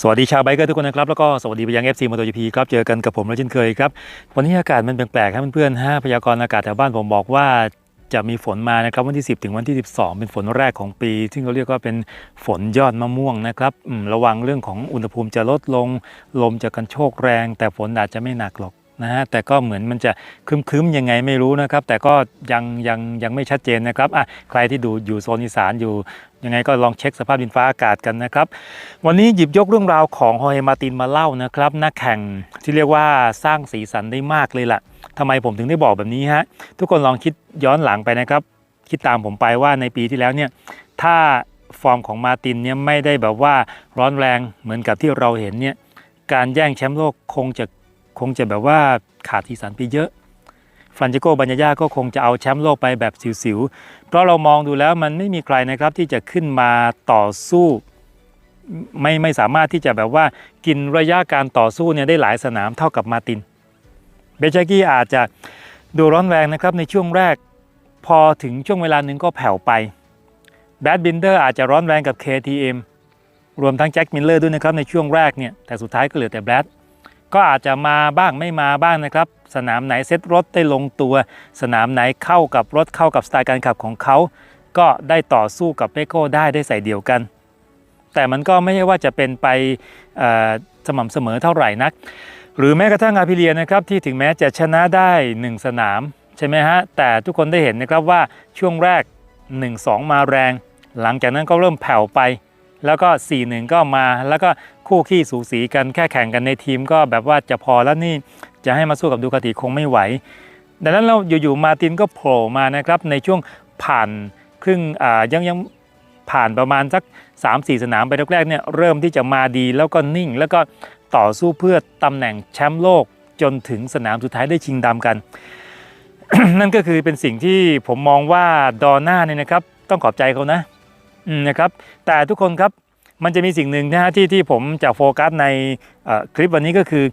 สวัสดีชาวไบเกอร์ทุกคนนะครับ แล้วก็สวัสดีไปยัง FC มอเตอร์จีพีครับ เจอกันกับผมแล้วเช่นเคยครับ วันนี้อากาศมันแปลกๆครับเพื่อนๆฮะพยากรณ์อากาศแถวบ้านผมบอกว่าจะมีฝนมานะครับวันที่ 10 ถึงวันที่ 12 เป็นฝนแรกของปี ซึ่งเขาเรียกว่าเป็นฝนยอดมะม่วงนะครับระวังเรื่องของอุณหภูมิจะลดลง ลมจะกันโชกแรง แต่ฝนอาจจะไม่หนักหรอก นะฮะแต่ก็เหมือนมันจะครึ้มๆยังไงไม่รู้นะครับ แต่ก็ยังยังยังไม่ชัดเจนนะครับอะใครที่ดูอยู่โซนอีสานอยู่ยังไงก็ลองเช็คสภาพดินฟ้าอากาศกันนะครับ วันนี้หยิบยกเรื่องราวของฮอยมาตินมาเล่านะครับนักแข่งที่เรียกว่าสร้างสีสันได้มากเลยล่ะทำไมผมถึงได้บอกแบบนี้ฮะทุกคนลองคิดย้อนหลังไปนะครับ คิดตามผมไปว่าในปีที่แล้วเนี่ยถ้าฟอร์มของมาตินเนี่ยไม่ได้แบบว่าร้อนแรงเหมือนกับที่เราเห็นเนี่ยการแย่งแชมป์โลกคงจะ คงจะแบบว่าขาดสีสันไปเยอะฟรานเจโกบัญญาก็คงจะเอาแชมป์โลกไปแบบสิวๆ เพราะเรามองดูแล้วมันไม่มีใครนะครับที่จะขึ้นมาต่อสู้ไม่ไม่สามารถที่จะแบบว่ากินระยะการต่อสู้เนี่ยได้หลายสนามเท่ากับมาติน เบชากี้อาจจะดูร้อนแรงนะครับในช่วงแรกพอถึงช่วงเวลาหนึ่งก็แผ่วไปแบดบินเดอร์อาจจะร้อนแรงกับ KTM รวมทั้งแจ็คมิลเลอร์ด้วยนะครับในช่วงแรกเนี่ยแต่สุดท้ายก็เหลือแต่แบด ก็อาจจะมาบ้างไม่มาบ้างนะครับ สนามไหนเซ็ตรถได้ลงตัว สนามไหนเข้ากับรถเข้ากับสไตล์การขับของเขา ก็ได้ต่อสู้กับเปโก้ได้ได้ใส่เดียวกัน แต่มันก็ไม่ใช่ว่าจะเป็นไปสม่ำเสมอเท่าไหร่นัก หรือแม้กระทั่งอาพิเลียนะครับที่ถึงแม้จะชนะได้ 1 สนามใช่ไหมฮะแต่ทุกคนได้เห็นนะครับว่าช่วงแรก 1-2 มาแรง หลังจากนั้นก็เริ่มแผ่วไปแล้วก็ 4-1 ก็มา แล้วก็ คู่ขี้สูสีกันแค่แข่งกันในทีมก็แบบว่าจะพอแล้วนี่จะให้มาสู้กับดูคาติคงไม่ไหว ดังนั้นเราอยู่ๆมาตินก็โผล่มานะครับในช่วงผ่านครึ่งอ่ายังยังผ่านประมาณสัก 3-4 สนามไปแรกๆเนี่ยเริ่มที่จะมาดีแล้วก็นิ่ง แล้วก็ต่อสู้เพื่อตำแหน่งแชมป์โลกจนถึงสนามสุดท้ายได้ชิงดำกัน นั่นก็คือเป็นสิ่งที่ผมมองว่าดอน่าเนี่ยนะครับ ต้องขอบใจเขานะนะครับ แต่ทุกคนครับ มันจะมีสิ่งหนึ่งนะฮะที่ที่ผมจะโฟกัสในคลิปวันนี้ก็คือ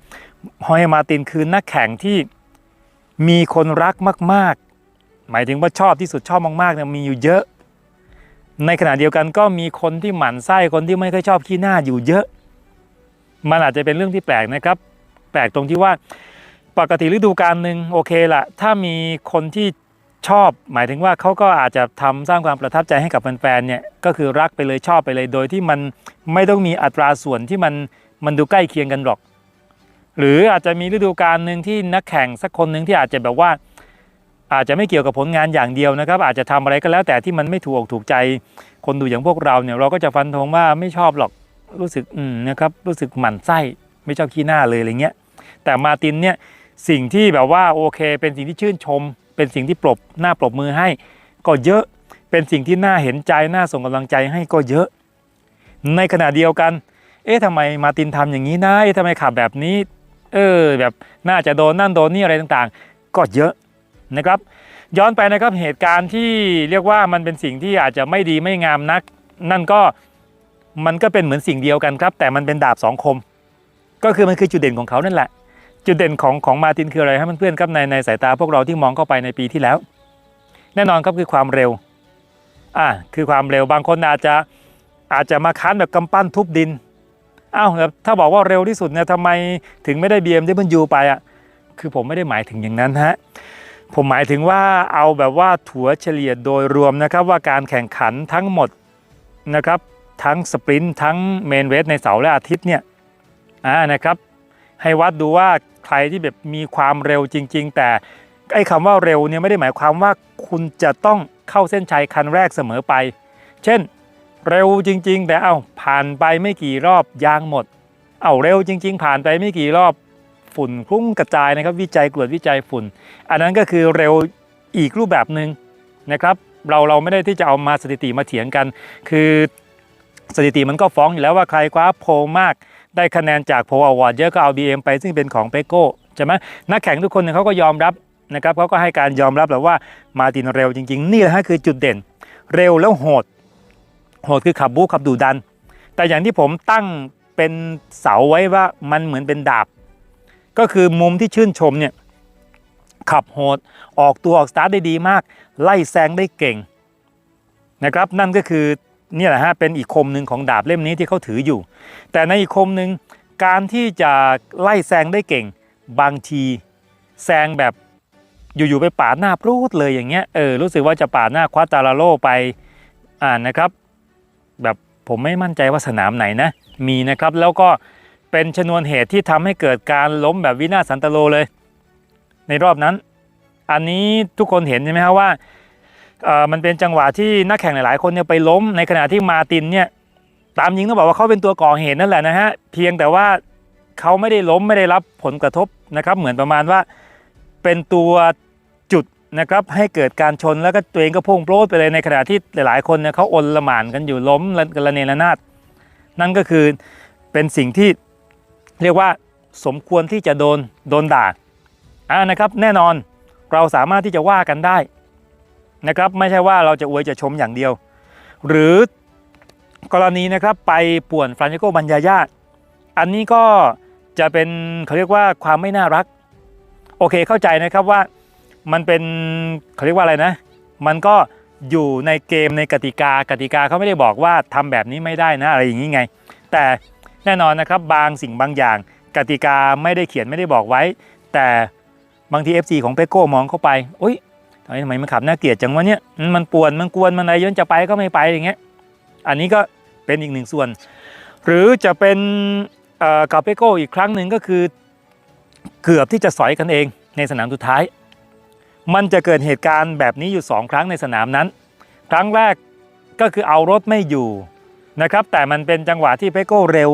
ฮอยมาตินคือนักแข่งที่มีคนรักมาก ๆ หมายถึงว่าชอบที่สุดชอบมากๆเนี่ยมีอยู่เยอะ ในขณะเดียวกันก็มีคนที่หมั่นไส้คนที่ไม่ค่อยชอบขี้หน้าอยู่เยอะ มันอาจจะเป็นเรื่องที่แปลกนะครับ แปลกตรงที่ว่าปกติฤดูกาลหนึ่งโอเคละถ้ามีคนที่ ชอบ หมายถึงว่าเขาก็อาจจะทำสร้างความประทับใจให้กับแฟนๆเนี่ยก็คือรักไปเลยชอบไปเลยโดยที่มันไม่ต้องมีอัตราส่วนที่มันมันดูใกล้เคียงกันหรอก หรืออาจจะมีฤดูกาลหนึ่งที่นักแข่งสักคนหนึ่งที่อาจจะแบบว่า อาจจะไม่เกี่ยวกับผลงานอย่างเดียวนะครับ อาจจะทำอะไรก็แล้วแต่ที่มันไม่ถูกอกถูกใจ คนดูอย่างพวกเราเนี่ยเราก็จะฟันธงว่าไม่ชอบหรอกรู้สึกอืมนะครับรู้สึกหมั่นไส้ไม่ชอบขี้หน้าเลยอะไรเงี้ยแต่มาตินเนี่ยสิ่งที่แบบว่าโอเค เป็นสิ่งที่ชื่นชม เป็นสิ่งที่ปรบหน้าปรบมือให้ก็เยอะ เป็นสิ่งที่น่าเห็นใจน่าส่งกำลังใจให้ก็เยอะ ในขณะเดียวกัน เอ๊ะทำไมมาตินทำอย่างนี้นะเอ๊ะทำไมขับแบบนี้ เออแบบน่าจะโดนนั่นโดนนี่อะไรต่างๆ ก็เยอะนะครับ ย้อนไปนะครับเหตุการณ์ที่เรียกว่ามันเป็นสิ่งที่อาจจะไม่ดีไม่งามนัก นั่นก็มันก็เป็นเหมือนสิ่งเดียวกันครับ แต่มันเป็นดาบสองคม ก็คือมันคือจุดเด่นของเขานั่นแหละ จุดเด่นของของมาตินคืออะไรครับเพื่อนๆครับในในสายตาพวกเราที่มองเข้าไปในปีที่แล้ว แน่นอนครับคือความเร็วอ่าคือความเร็วบางคนอาจจะอาจจะมาค้านแบบกำปั้นทุบดินอ้าวแล้วถ้าบอกว่าเร็วที่สุดเนี่ยทำไมถึงไม่ได้ BMW ไปอะคือผมไม่ได้หมายถึงอย่างนั้นฮะผมหมายถึงว่าเอาแบบว่าถัวเฉลี่ยโดยรวมนะครับว่าการแข่งขันทั้งหมดนะครับทั้งสปรินต์ทั้งเมนเวสในเสาร์และอาทิตย์เนี่ยอ่านะครับให้วัดดูว่า ใครที่แบบมีความเร็วจริง ๆ แต่ไอ้คำว่าเร็วเนี่ยไม่ได้หมายความว่าคุณจะต้องเข้าเส้นชัยคันแรกเสมอไป เช่น เร็วจริง ๆ แต่เอาผ่านไปไม่กี่รอบยางหมด เอาเร็วจริง ๆ ผ่านไปไม่กี่รอบฝุ่นคลุ้งกระจายนะครับวิจัยกรวดวิจัยฝุ่น อันนั้นก็คือเร็วอีกรูปแบบหนึ่งนะครับเราเราไม่ได้ที่จะเอามาสถิติมาเถียงกัน คือสถิติมันก็ฟ้องอยู่แล้วว่าใครคว้าโพลมาก ได้คะแนนจากโพลอวอร์ดเยอะก็เอา BM ไปซึ่งเป็นของเปโก้ใช่ไหมนักแข่งทุกคนเนี่ยเขาก็ยอมรับนะครับเขาก็ให้การยอมรับและว่ามาตินเร็วจริง ๆ นี่แหละฮะคือจุดเด่น เร็วแล้วโหด โหดคือขับบู๊ขับดุดัน แต่อย่างที่ผมตั้งเป็นเสาไว้ว่ามันเหมือนเป็นดาบ ก็คือมุมที่ชื่นชมเนี่ยขับโหดออกตัวออกสตาร์ทได้ดีมาก ไล่แซงได้เก่งนะครับนั่นก็คือ นี่แหละฮะเป็นอีกคมหนึ่งของดาบเล่มนี้ที่เขาถืออยู่ แต่ในอีกคมหนึ่งการที่จะไล่แซงได้เก่ง บางทีแซงแบบอยู่ๆไปปาดหน้าปรูดเลยอย่างเงี้ยเออรู้สึกว่าจะปาดหน้าควาตาลาโลไปอ่านนะครับ แบบผมไม่มั่นใจว่าสนามไหนนะมีนะครับแล้วก็เป็นชนวนเหตุที่ทำให้เกิดการล้มแบบวินาศสันตโลเลย ในรอบนั้น อันนี้ทุกคนเห็นใช่ไหมครับว่า มันเป็นจังหวะที่นักแข่งหลายๆ คนเนี่ยไปล้มในขณะที่มาตินเนี่ยตามยิงต้องบอกว่าเขาเป็นตัวก่อเหตุนั่นแหละนะฮะเพียงแต่ว่าเขาไม่ได้ล้มไม่ได้รับผลกระทบนะครับเหมือนประมาณว่าเป็นตัวจุดนะครับให้เกิดการชนแล้วก็ตัวเองก็พุ่งโปรดไปเลยในขณะที่หลายๆ คนเนี่ยเขาอนละหมานกันอยู่ล้มกันระเนระนาดนั่นก็คือเป็นสิ่งที่เรียกว่าสมควรที่จะโดนโดนด่าอ่านะครับแน่นอนเราสามารถที่จะว่ากันได้ นะครับ ไม่ใช่ว่าเราจะอวยจะชมอย่างเดียว หรือกรณีนะครับไปป่วนฟรานเชโกบัญญายาอันนี้ก็จะเป็นเขาเรียกว่าความไม่น่ารัก โอเคเข้าใจนะครับว่ามันเป็นเขาเรียกว่าอะไรนะ มันก็อยู่ในเกมในกติกากติกาเขาไม่ได้บอกว่าทำแบบนี้ไม่ได้นะอะไรอย่างนี้ไง แต่แน่นอนนะครับบางสิ่งบางอย่าง กติกาไม่ได้เขียนไม่ได้บอกไว้ แต่บางที FC ของเปโก้มองเข้าไปอุ้ย ทำไมทำไมมันขับน่าเกลียดจังวะเนี่ยมันป่วนมันกวนมันอะไรย้อนจะไปก็ไม่ไปอย่างเงี้ย อันนี้ก็เป็นอีกหนึ่งส่วน หรือจะเป็นเอ่อกับเปโก้อีกครั้งหนึ่งก็คือ เกือบที่จะสอยกันเองในสนามสุดท้าย มันจะเกิดเหตุการณ์แบบนี้อยู่ 2 ครั้งในสนามนั้น ครั้งแรกก็คือเอารถไม่อยู่นะครับ แต่มันเป็นจังหวะที่เปโก้เร็ว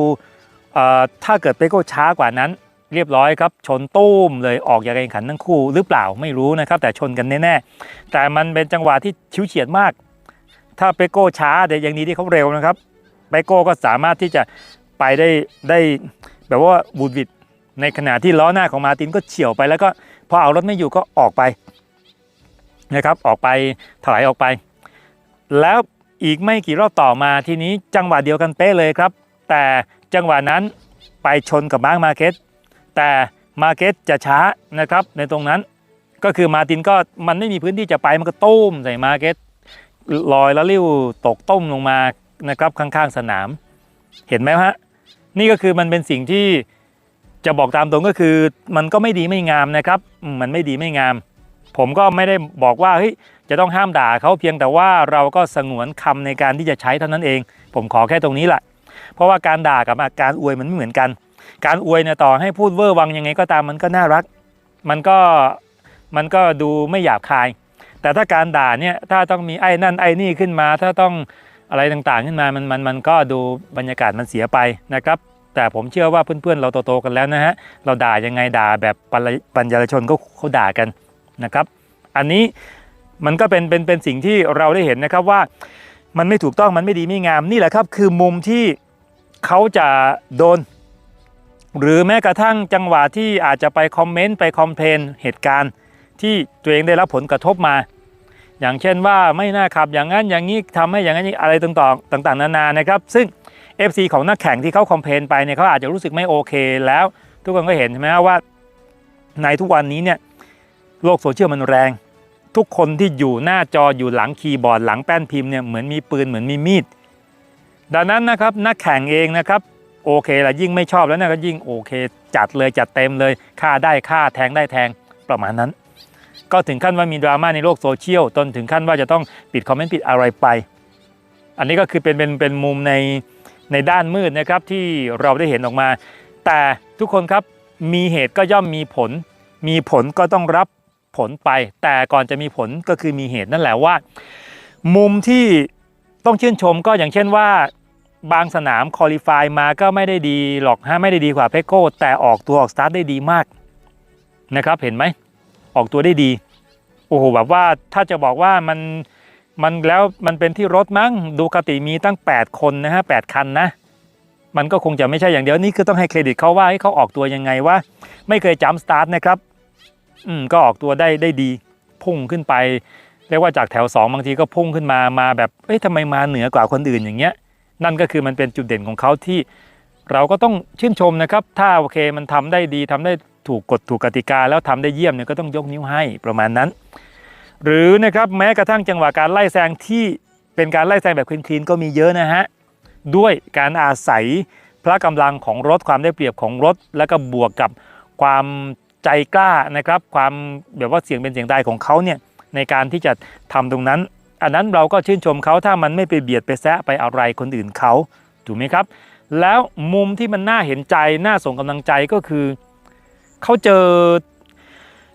เอ่อถ้าเกิดเปโก้ช้ากว่านั้น เรียบร้อยครับ ชนตุ้มเลยออกจากการแข่งขันทั้งคู่หรือเปล่าไม่รู้นะครับ แต่ชนกันแน่ๆแต่มันเป็นจังหวะที่ชิวเฉียดมาก ถ้าเปโก้ช้าแต่ยังดีที่เขาเร็วนะครับเปโก้ก็สามารถที่จะไปได้ได้แบบว่าบูดวิดในขณะที่ล้อหน้าของมาตินก็เฉียวไปแล้วก็พอเอารถไม่อยู่ก็ออกไปนะครับออกไปถลายออกไป แล้วอีกไม่กี่รอบต่อมาทีนี้จังหวะเดียวกันเป๊ะเลยครับ แต่จังหวะนั้นไปชนกับมาร์คมาเก็ต แต่มาเก็ตจะช้านะครับในตรงนั้นก็คือมาตินก็มันไม่มีพื้นที่จะไปมันก็ตุ้มใส่มาเก็ตลอยแล้วริ้วตกต้มลงมานะครับข้างๆสนาม เห็นไหมฮะนี่ก็คือมันเป็นสิ่งที่จะบอกตามตรงก็คือ มันก็ไม่ดีไม่งามนะครับ มันไม่ดีไม่งาม ผมก็ไม่ได้บอกว่าเฮ้ยจะต้องห้ามด่าเขาเพียงแต่ว่าเราก็สงวนคำในการที่จะใช้เท่านั้นเอง ผมขอแค่ตรงนี้แหละเพราะว่าการด่ากับอาการอวยมันไม่เหมือนกัน การอวยเนี่ยต่อให้พูดเวอร์วังยังไงก็ตามมันก็น่ารัก มันก็มันก็ดูไม่หยาบคาย แต่ถ้าการด่าเนี่ยถ้าต้องมีไอ้นั่นไอ้นี่ขึ้นมา ถ้าต้องอะไรต่างๆขึ้นมามันมันมันก็ดูบรรยากาศมันเสียไปนะครับ แต่ผมเชื่อว่าเพื่อนๆ เราโตๆกันแล้วนะฮะเราด่ายังไงด่าแบบปัญญาชนก็เขาด่ากันนะครับ อันนี้มันก็เป็นเป็นเป็นสิ่งที่เราได้เห็นนะครับว่ามันไม่ถูกต้องมันไม่ดีไม่งามนี่แหละครับ คือมุมที่เขาจะโดน หรือแม้กระทั่งจังหวะที่อาจจะไปคอมเมนต์ไปคอมเพลนเหตุการณ์ที่ตัวเองได้รับผลกระทบมา อย่างเช่นว่าไม่น่าขับอย่างนั้นอย่างนี้ทำให้อย่างนั้นอะไรต่างๆต่างๆ นานานะครับ ซึ่ง FC ของนักแข่งที่เขาคอมเพลนไปเนี่ยเขาอาจจะรู้สึกไม่โอเค แล้วทุกคนก็เห็นใช่ไหมว่าในทุกวันนี้เนี่ยโลกโซเชียลมันแรง ทุกคนที่อยู่หน้าจออยู่หลังคีย์บอร์ดหลังแป้นพิมพ์เนี่ยเหมือนมีปืนเหมือนมีมีดดังนั้นนะครับนักแข่งเองนะครับ โอเคละยิ่งไม่ชอบแล้วเนะก็ยิ่งโอเค จัดเลยจัดเต็มเลยฆ่าได้ฆ่าแทงได้แทงประมาณนั้น ก็ถึงขั้นว่ามีดราม่าในโลกโซเชียลจนถึงขั้นว่าจะต้องปิดคอมเมนต์ปิดอะไรไป อันนี้ก็คือเป็นเป็นเป็นมุมในในด้านมืดนะครับที่เราได้เห็นออกมา แต่ทุกคนครับมีเหตุก็ย่อมมีผล มีผลก็ต้องรับผลไป แต่ก่อนจะมีผลก็คือมีเหตุนั่นแหละว่า มุมที่ต้องชื่นชมก็อย่างเช่นว่า บางสนามคอลี่ฟายมาก็ไม่ได้ดีหรอกฮะไม่ได้ดีกว่าเพโก้แต่ออกตัวออกสตาร์ทได้ดีมากนะครับเห็นไหมออกตัวได้ดีโอ้โหแบบว่าถ้าจะบอกว่ามันมันแล้วมันเป็นที่รถมั้งดูคติมีตั้ง 8 คนนะฮะแคันนะ มันก็คงจะไม่ใช่อย่างเดียวนี่คือต้องให้เครดิตเขาว่าให้เขาออกตัวยังไงว่า ไม่เคยจัมสตาร์ทนะครับอืมก็ออกตัวได้ได้ดีพุ่งขึ้นไปเรียกว่าจากแถว 2 บางทีก็พุ่งขึ้นมามาแบบเอ้ยทำไมมาเหนือกว่าคนอื่นอย่างเงี้ย นั่นก็คือมันเป็นจุดเด่นของเขาที่เราก็ต้องชื่นชมนะครับ ถ้าโอเคมันทำได้ดีทำได้ถูกกฎถูกกติกา แล้วทำได้เยี่ยมเนี่ยก็ต้องยกนิ้วให้ประมาณนั้น หรือนะครับแม้กระทั่งจังหวะการไล่แซงที่เป็นการไล่แซงแบบคลีนๆก็มีเยอะนะฮะด้วยการอาศัยพละกำลังของรถความได้เปรียบของรถ แล้วก็บวกกับความใจกล้านะครับ ความแบบว่าเสียงเป็นเสียงตายของเขาเนี่ยในการที่จะทำตรงนั้น อันนั้นเราก็ชื่นชมเขาถ้ามันไม่ไปเบียดไปแซะไปอะไรคนอื่นเขาถูกไหมครับ แล้วมุมที่มันน่าเห็นใจน่าส่งกำลังใจก็คือเขาเจอ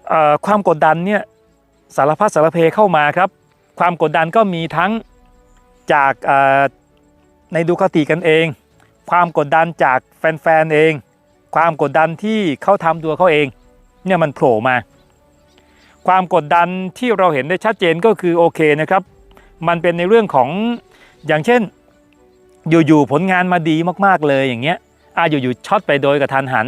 เออความกดดันเนี่ยสารพัดสารเพเข้ามาครับ ความกดดันก็มีทั้งจากในดูคติกันเอง ความกดดันจากแฟนๆเอง ความกดดันที่เขาทำตัวเขาเองเนี่ยมันโผล่มา ความกดดันที่เราเห็นได้ชัดเจนก็คือโอเคนะครับ มันเป็นในเรื่องของอย่างเช่น อยู่ๆผลงานมาดีมากๆเลยอย่างเงี้ยอะอยู่ๆช็อตไปโดยกระทันหัน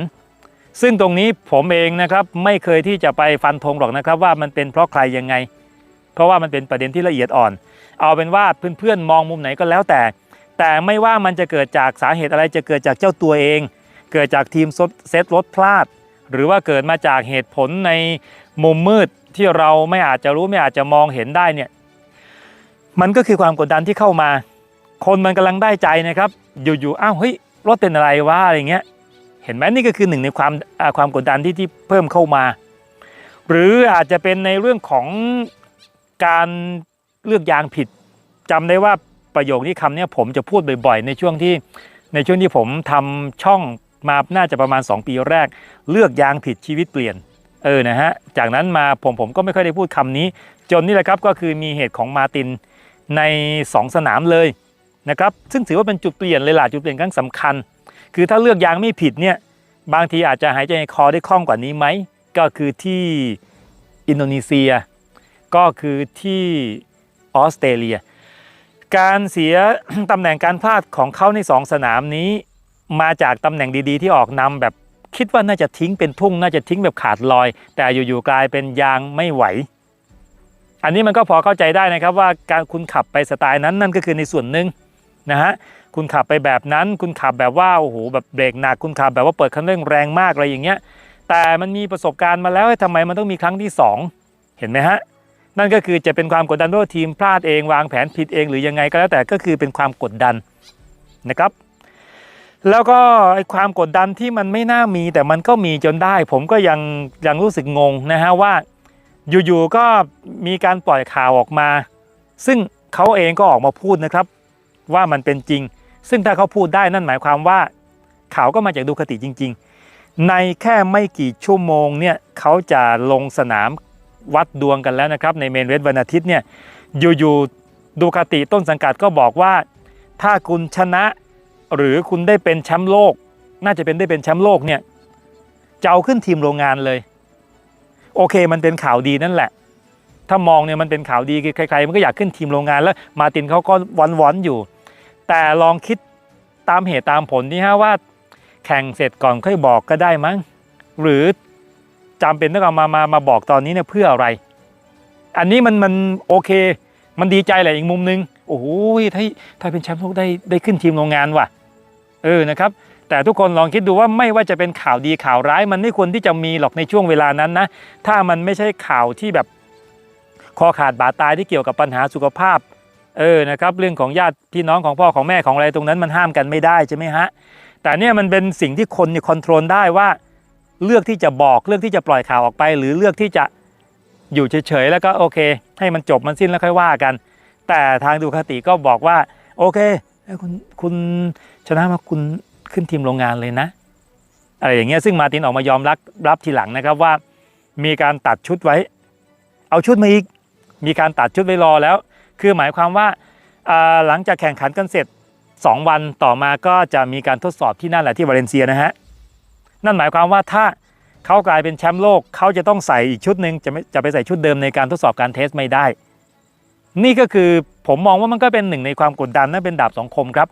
ซึ่งตรงนี้ผมเองนะครับไม่เคยที่จะไปฟันธงหรอกนะครับ ว่ามันเป็นเพราะใครยังไง เพราะว่ามันเป็นประเด็นที่ละเอียดอ่อน เอาเป็นว่าเพื่อนๆมองมุมไหนก็แล้วแต่ แต่ไม่ว่ามันจะเกิดจากสาเหตุอะไรจะเกิดจากเจ้าตัวเอง เกิดจากทีมเซตรถพลาด หรือว่าเกิดมาจากเหตุผลในมุมมืดที่เราไม่อาจจะรู้ไม่อาจจะมองเห็นได้เนี่ย มันก็คือความกดดันที่เข้ามา คนมันกำลังได้ใจนะครับ อยู่ๆอ้าวเฮ้ยรถเป็นอะไรวะอะไรเงี้ย เห็นไหมนี่ก็คือหนึ่งในความความกดดันที่ที่เพิ่มเข้ามา หรืออาจจะเป็นในเรื่องของการเลือกยางผิดจำได้ว่าประโยคนี้คำนี้ผมจะพูดบ่อยๆ ในช่วงที่ในช่วงที่ผมทำช่องมาน่าจะประมาณ 2 ปีแรก เลือกยางผิดชีวิตเปลี่ยน เออนะฮะจากนั้นมาผมผมก็ไม่ค่อยได้พูดคำนี้ จนนี่แหละครับก็คือมีเหตุของมาติน ใน 2 สนามเลยนะครับซึ่งถือว่าเป็นจุดเปลี่ยนเลยล่ะจุดเปลี่ยนครั้งสำคัญ คือถ้าเลือกยางไม่ผิดเนี่ยบางทีอาจจะหายใจในคอได้คล่องกว่านี้ไหมก็คือที่อินโดนีเซีย ก็คือที่ออสเตรเลีย การเสียตำแหน่งการพลาดของเขาใน2สนามนี้ มาจากตำแหน่งดีๆ ที่ออกนำแบบคิดว่าน่าจะทิ้งเป็นทุ่งน่าจะทิ้งแบบขาดลอย แต่อยู่ๆกลายเป็นยางไม่ไหว อันนี้มันก็พอเข้าใจได้นะครับว่าการคุณขับไปสไตล์นั้นนั่นก็คือในส่วนหนึ่งนะฮะคุณขับไปแบบนั้น คุณขับแบบว่าโอ้โหแบบเบรกหนักคุณขับแบบว่าเปิดคันเร่งแรงมากอะไรอย่างเงี้ย แต่มันมีประสบการณ์มาแล้วทำไมมันต้องมีครั้งที่สองเห็นไหมฮะนั่นก็คือจะเป็นความกดดันว่าทีมพลาดเองวางแผนผิดเองหรือยังไงก็แล้วแต่ก็คือเป็นความกดดันนะครับ แล้วก็ไอ้ความกดดันที่มันไม่น่ามีแต่มันก็มีจนได้ ผมก็ยังยังรู้สึกงงนะฮะว่า อยู่ๆก็มีการปล่อยข่าวออกมา ซึ่งเขาเองก็ออกมาพูดนะครับ ว่ามันเป็นจริง ซึ่งถ้าเขาพูดได้นั่นหมายความว่าข่าวก็มาจากดูคติจริง ๆ ในแค่ไม่กี่ชั่วโมงเนี่ยเขาจะลงสนามวัดดวงกันแล้วนะครับ ในเมนเวสวันอาทิตย์เนี่ยอยู่ๆดูคติต้นสังกัดก็บอกว่า ถ้าคุณชนะหรือคุณได้เป็นแชมป์โลก น่าจะเป็นได้เป็นแชมป์โลกเนี่ยจะเอาขึ้นทีมโรงงานเลย โอเค มันเป็นข่าวดีนั่นแหละ ถ้ามองเนี่ยมันเป็นข่าวดีใครๆมันก็อยากขึ้นทีมโรงงานแล้ว มาตินเขาก็วอนๆอยู่ แต่ลองคิดตามเหตุตามผลนี่ฮะว่า แข่งเสร็จก่อนค่อยบอกก็ได้มั้งหรือจำเป็นต้องเอามามามาบอกตอนนี้เนี่ยเพื่ออะไร อันนี้มันมันโอเค มันดีใจแหละอีกมุมนึงโอ้โหถ้าถ้าเป็นแชมป์โลกได้ได้ขึ้นทีมโรงงานว่ะ เออนะครับ แต่ทุกคนลองคิดดูว่าไม่ว่าจะเป็นข่าวดีข่าวร้าย มันไม่ควรที่จะมีหรอกในช่วงเวลานั้นนะ ถ้ามันไม่ใช่ข่าวที่แบบคอขาดบาดตายที่เกี่ยวกับปัญหาสุขภาพ เออนะครับเรื่องของญาติพี่น้องของพ่อของแม่ของอะไรตรงนั้นมันห้ามกันไม่ได้ใช่ไหมฮะแต่เนี่ยมันเป็นสิ่งที่คนเนี่ยคอนโทรลได้ว่า เลือกที่จะบอกเลือกที่จะปล่อยข่าวออกไป หรือเลือกที่จะอยู่เฉยๆแล้วก็โอเค ให้มันจบมันสิ้นแล้วค่อยว่ากัน แต่ทางดูคติก็บอกว่าโอเคคุณคุณชนะมาคุณ ขึ้นทีมโรงงานเลยนะอะไรอย่างเงี้ยซึ่งมาตินออกมายอมรับรับทีหลังนะครับว่า มีการตัดชุดไว้ เอาชุดมาอีกมีการตัดชุดไว้รอแล้ว คือหมายความว่าหลังจากแข่งขันกันเสร็จ 2 วันต่อมาก็จะมีการทดสอบที่นั่นแหละที่วาเลนเซียนะฮะนั่นหมายความว่าถ้าเขากลายเป็นแชมป์โลกเขาจะต้องใส่อีกชุดหนึ่งจะไม่จะไปใส่ชุดเดิมในการทดสอบการเทสไม่ได้ นี่ก็คือผมมองว่ามันก็เป็นหนึ่งในความกดดันนะเป็นดาบสองคมครับ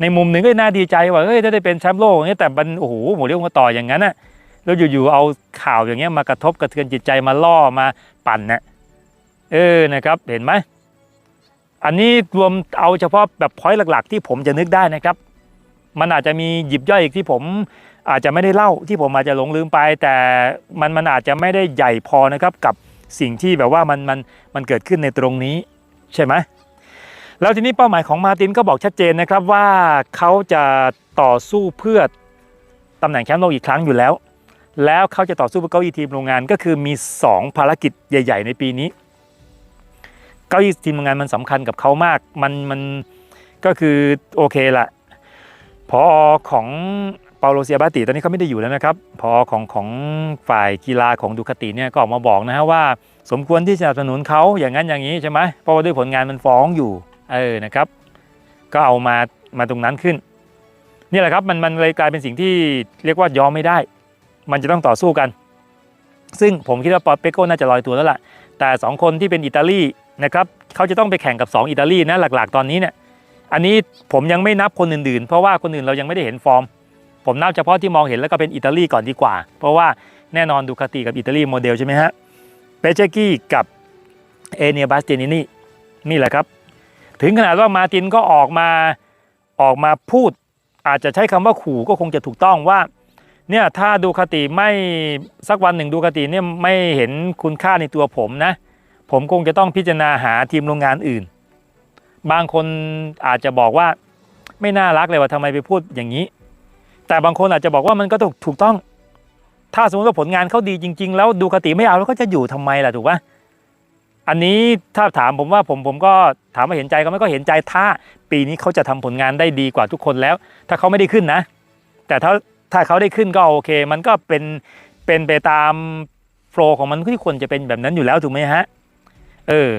ในมุมหนึ่งก็น่าดีใจว่าเฮ้ยถ้าได้เป็นแชมป์โลกอย่างเงี้แต่มันโอ้โหหมูเรียกมาต่ออย่างนั้นนะแล้วอยู่ๆเอาข่าวอย่างเงี้ยมากระทบกระเทือนจิตใจมาล่อมาปั่นนะเออนะครับเห็นไหมอันนี้รวมเอาเฉพาะแบบพอยต์หลัก ๆ ที่ผมจะนึกได้นะครับ มันอาจจะมีหยิบย่อยอีกที่ผมอาจจะไม่ได้เล่าที่ผมอาจจะหลงลืมไป แต่มันมันอาจจะไม่ได้ใหญ่พอนะครับกับสิ่งที่แบบว่ามันมันมันเกิดขึ้นในตรงนี้ใช่ไหม แล้วทีนี้เป้าหมายของมาตินก็บอกชัดเจนนะครับว่าเขาจะต่อสู้เพื่อตำแหน่งแชมป์โลกอีกครั้งอยู่แล้ว แล้วเขาจะต่อสู้เพื่อเก้าอี้ทีมโรงงานก็คือมี 2 ภารกิจใหญ่ ๆ ในปีนี้ เก้าอี้ทีมโรงงานมันสำคัญกับเขามากมันมันก็คือโอเคละพอของเปาโลเซียบาติตอนนี้เขาไม่ได้อยู่แล้วนะครับพอของของฝ่ายกีฬาของดูคาติเนี่ยก็ออกมาบอกนะฮะว่า สมควรที่จะสนับสนุนเขาอย่างนั้นอย่างนี้ใช่ไหมเพราะว่าด้วยผลงานมันฟ้องอยู่ เออนะครับ ก็เอามามาตรงนั้นขึ้น นี่แหละครับมันมันเลยกลายเป็นสิ่งที่เรียกว่ายอมไม่ได้ มันจะต้องต่อสู้กัน ซึ่งผมคิดว่าปอเปโก้น่าจะลอยตัวแล้วล่ะ แต่ 2 คนที่เป็นอิตาลีนะครับเขาจะต้องไปแข่งกับ 2 อิตาลีนะหลักๆ ตอนนี้เนี่ยอันนี้ผมยังไม่นับคนอื่นๆ เพราะว่าคนอื่นเรายังไม่ได้เห็นฟอร์ม ผมนับเฉพาะที่มองเห็นแล้วก็เป็นอิตาลีก่อนดีกว่า เพราะว่าแน่นอนดูคาติกับอิตาลีโมเดลใช่ไหมฮะเปเจกี้กับเอเนียบาสเตนินี่นี่แหละครับ ถึงขนาดว่ามาตินก็ออกมาออกมาพูด อาจจะใช้คำว่าขู่ก็คงจะถูกต้องว่าเนี่ยถ้าดูคติไม่สักวันหนึ่งดูคติเนี่ยไม่เห็นคุณค่าในตัวผมนะ ผมคงจะต้องพิจารณาหาทีมโรงงานอื่น บางคนอาจจะบอกว่าไม่น่ารักเลยว่าทำไมไปพูดอย่างนี้ แต่บางคนอาจจะบอกว่ามันก็ถูกถูกต้อง ถ้าสมมติว่าผลงานเขาดีจริง ๆ แล้วดูคติไม่เอาแล้วก็จะอยู่ทำไมล่ะถูกปะ อันนี้ถ้าถามผมว่าผมผมก็ถามว่าเห็นใจก็ไม่ก็เห็นใจถ้าปีนี้เขาจะทำผลงานได้ดีกว่าทุกคนแล้ว ถ้าเขาไม่ได้ขึ้นนะ แต่ถ้าถ้าเขาได้ขึ้นก็โอเค มันก็เป็นเป็นไปตามโฟล์ของมันที่ควรจะเป็นแบบนั้นอยู่แล้วถูกไหมฮะเออ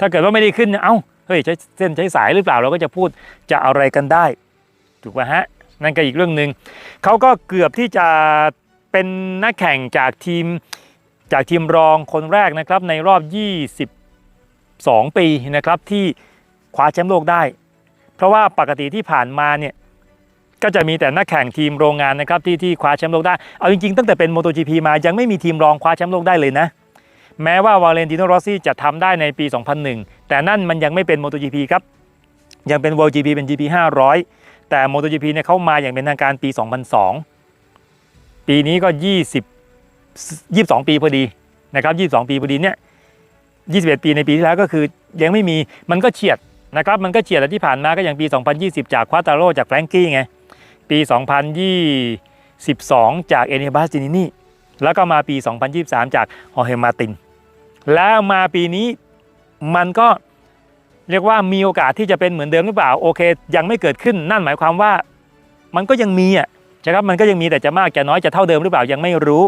ถ้าเกิดว่าไม่ได้ขึ้นเนี่ยเอ้าเฮ้ยใช้เส้นใช้สายหรือเปล่าเราก็จะพูดจะอะไรกันได้ถูกป่ะฮะนั่นก็อีกเรื่องหนึ่งเขาก็เกือบที่จะเป็นนักแข่งจากทีม จากทีมรองคนแรกนะครับในรอบ 22 ปีนะครับที่คว้าแชมป์โลกได้ เพราะว่าปกติที่ผ่านมาเนี่ยก็จะมีแต่นักแข่งทีมโรงงานนะครับที่ที่คว้าแชมป์โลกได้ เอาจริงๆตั้งแต่เป็น MotoGP มายังไม่มีทีมรองคว้าแชมป์โลกได้เลยนะ แม้ว่าวาเลนติโนโรซี่จะทำได้ในปี 2001 แต่นั่นมันยังไม่เป็น MotoGP ครับ ยังเป็น World GP เป็น GP 500 แต่ MotoGP เนี่ยเข้ามาอย่างเป็นทางการปี 2002 ปีนี้ก็ 20 บ22 ปีพอดีนะครับ22 ปีพอดีเนี่ย21 ปีในปีที่แล้วก็คือยังไม่มีมันก็เฉียดนะครับมันก็เฉียดแต่ที่ผ่านมาก็อย่างปี 2020 จากควาตาโรจากแฟรงกี้ไงปี 2022 จากเอเนบาสตินินี่แล้วก็มาปี 2023 จากฮอร์เฮมาติน แล้วมาปีนี้มันก็เรียกว่ามีโอกาสที่จะเป็นเหมือนเดิมหรือเปล่าโอเค ยังไม่เกิดขึ้นนั่นหมายความว่ามันก็ยังมีอะใช่ครับมันก็ยังมีแต่จะมากจะน้อยจะเท่าเดิมหรือเปล่ายังไม่รู้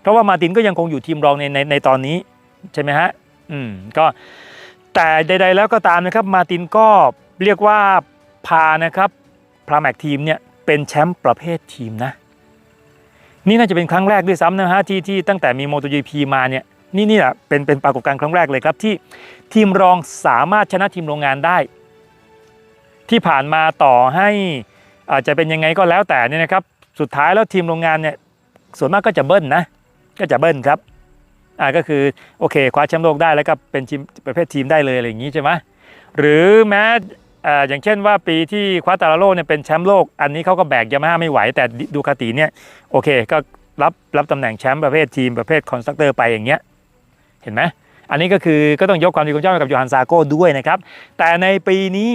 เพราะว่ามาตินก็ยังคงอยู่ทีมรองในในในตอนนี้ใช่ไหมฮะอืมก็แต่ใด ๆ แล้วก็ตามนะครับมาตินก็เรียกว่าพานะครับพราแมกทีมเนี่ยเป็นแชมป์ประเภททีมนะนี่น่าจะเป็นครั้งแรกด้วยซ้ำนะฮะที่ที่ตั้งแต่มี MotoGP มาเนี่ยนี่นี่แหละเป็นเป็นปรากฏการณ์ครั้งแรกเลยครับที่ทีมรองสามารถชนะทีมโรงงานได้ ที่ผ่านมาต่อให้อาจจะเป็นยังไงก็แล้วแต่เนี่ยนะครับสุดท้ายแล้วทีมโรงงานเนี่ยส่วนมากก็จะเบิ้ลนะ ก็จะเบิ้ลครับอ่าก็คือโอเคคว้าแชมป์โลกได้แล้วก็เป็นทีมประเภททีมได้เลยอะไรอย่างนี้ใช่ไหมหรือแม้อ่าอย่างเช่นว่าปีที่คว้าตาราโลเนี่ยเป็นแชมป์โลก อันนี้เขาก็แบกยามาฮ่าไม่ไหว แต่ดูคาติเนี่ยโอเคก็รับรับตำแหน่งแชมป์ประเภททีมประเภทคอนสตรักเตอร์ไปอย่างเงี้ยเห็นไหมอันนี้ก็คือก็ต้องยกความดีความชอบให้กับโยฮันซาโก้ด้วยนะครับแต่ในปีนี้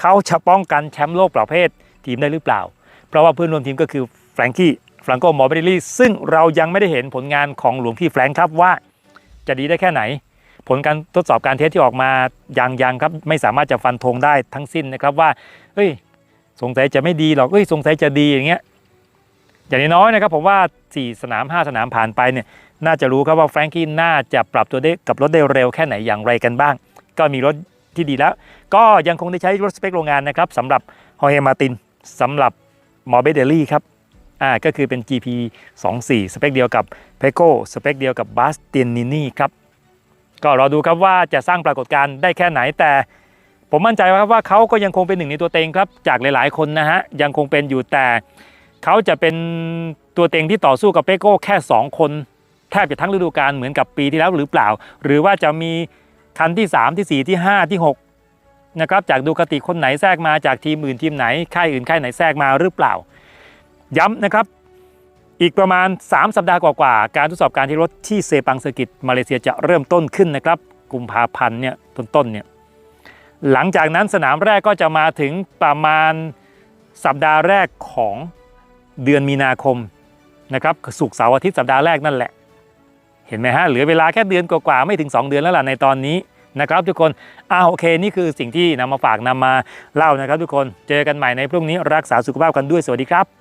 เขาจะป้องกันแชมป์โลกประเภททีมได้หรือเปล่า เพราะว่าเพื่อนร่วมทีมก็คือแฟรงกี้ ฟรังโกมอร์เบเดลี่ซึ่งเรายังไม่ได้เห็นผลงานของหลวงพี่แฟรงค์ครับว่าจะดีได้แค่ไหน ผลการทดสอบการเทสที่ออกมาอยังยังครับ ไม่สามารถจะฟันธงได้ทั้งสิ้นนะครับว่าเฮ้ย สงสัยจะไม่ดีหรอกเฮ้ยสงสัยจะดีอย่างเงี้ยอย่างน้อยๆนะครับผมว่า 4 สนาม 5 สนามผ่านไปเนี่ยน่าจะรู้ครับว่าแฟรงกี้น่าจะปรับตัวได้กับรถได้เร็วแค่ไหนอย่างไรกันบ้าง ก็มีรถที่ดีแล้ว ก็ยังคงได้ใช้รถสเปคโรงงานนะครับสำหรับฮอเฮมาตินสำหรับมอร์เบเดลี่ครับ อ่าก็คือเป็น GP 24สเปคเดียวกับ p e c o สเปคเดียวกับบาสเตียนนินี่ครับก็รอดูครับว่าจะสร้างปรากฏการณ์ได้แค่ไหนแต่ผมมั่นใจครับว่าเขาก็ยังคงเป็นหนึ่งในตัวเต็งครับจากหลายๆ คนนะฮะยังคงเป็นอยู่แต่เขาจะเป็นตัวเต็งที่ต่อสู้กับเปโก้แค่ 2 คนแทบจะทั้งฤดูกาลเหมือนกับปีที่แล้วหรือเปล่า หรือว่าจะมีคันที่ 3 ที่ 4 ที่ 5 ที่ 6 นะครับ จากดูคติคนไหนแทรกมาจากทีมอื่นทีมไหนค่ายอื่นค่ายไหนแทรกมาหรือเปล่า ย้ำนะครับ อีกประมาณ 3 สัปดาห์กว่าๆการทดสอบการที่รถที่เซปังเซอร์กิตมาเลเซียจะเริ่มต้นขึ้นนะครับกุมภาพันธ์เนี่ยต้นๆเนี่ยหลังจากนั้นสนามแรกก็จะมาถึงประมาณสัปดาห์แรกของเดือนมีนาคมนะครับศุกเสาร์อาทิตย์สัปดาห์แรกนั่นแหละ เห็นไหมฮะเหลือเวลาแค่เดือนกว่าๆไม่ถึง 2 เดือนแล้วล่ะในตอนนี้นะครับทุกคนอ้าวโอเค นี่คือสิ่งที่นำมาฝากนำมาเล่านะครับทุกคนเจอกันใหม่ในพรุ่งนี้รักษาสุขภาพกันด้วยสวัสดีครับ